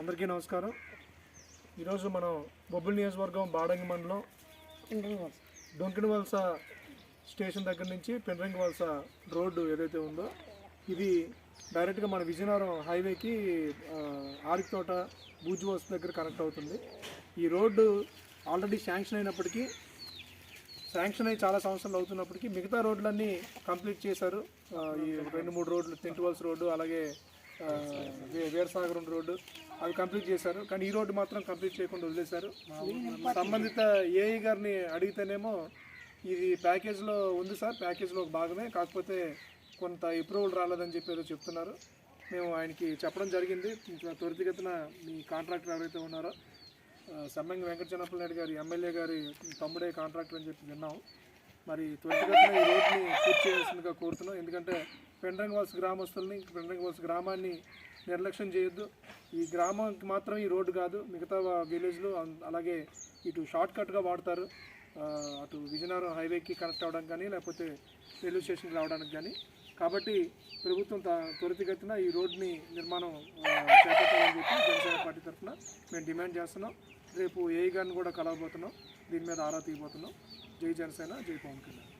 అందరికీ నమస్కారం. ఈరోజు మనం బొబ్బుల్ నియోజకవర్గం బాడంగి మండలం డొంకిన వలస స్టేషన్ దగ్గర నుంచి పెనరంగి వలస రోడ్డు ఏదైతే ఉందో ఇది డైరెక్ట్గా మన విజయనగరం హైవేకి ఆరితోట బూజు వలస దగ్గర కనెక్ట్ అవుతుంది. ఈ రోడ్డు ఆల్రెడీ శాంక్షన్ అయినప్పటికీ శాంక్షన్ అయ్యి చాలా సంవత్సరాలు అవుతున్నప్పటికీ మిగతా రోడ్లన్నీ కంప్లీట్ చేశారు. ఈ రెండు మూడు రోడ్లు తింటువల్స్ రోడ్డు అలాగే వీరసాగరం రోడ్డు. అవి కంప్లీట్ చేశారు. కానీ ఈ రోడ్డు మాత్రం కంప్లీట్ చేయకుండా వదిలేశారు. సంబంధిత ఏఈ గారిని అడిగితేనేమో ఇది ప్యాకేజ్లో ఉంది సార్ ప్యాకేజ్లో ఒక భాగమే. కాకపోతే కొంత అప్రూవల్ రాలేదని చెప్పి చెప్తున్నారు. మేము ఆయనకి చెప్పడం జరిగింది. త్వరితగతిన మీ కాంట్రాక్టర్ ఎవరైతే ఉన్నారో ఆ, సమ్మంగి వెంకటచనప్పల నాయుడు గారి ఎమ్మెల్యే గారి తమ్ముడే కాంట్రాక్టర్ అని చెప్పి విన్నాం. మరి త్వరితగతిన ఈ రోడ్ని పూర్తి చేయాల్సిందిగా కోరుతున్నాం. ఎందుకంటే పెండ్రంగి గ్రామస్తుల్ని పెండ్రంగి గ్రామాన్ని నిర్లక్ష్యం చేయొద్దు. ఈ గ్రామానికి మాత్రం ఈ రోడ్డు కాదు మిగతా విలేజ్లు అలాగే ఇటు షార్ట్ కట్గా వాడతారు. అటు విజయనగరం హైవేకి కనెక్ట్ అవ్వడానికి కానీ లేకపోతే రైల్వే స్టేషన్కి రావడానికి కానీ కాబట్టి ప్రభుత్వం త్వరితగతిన ఈ రోడ్ని నిర్మాణం చేపట్టాలని చెప్పి జనసేన పార్టీ తరఫున మేము డిమాండ్ చేస్తున్నాం. రేపు ఏఈ గారిని కూడా కలవబోతున్నాం. దీని మీద ఆరా తీయబోతున్నాం. జై జనసేన జై పవన్ కళ్యాణ్.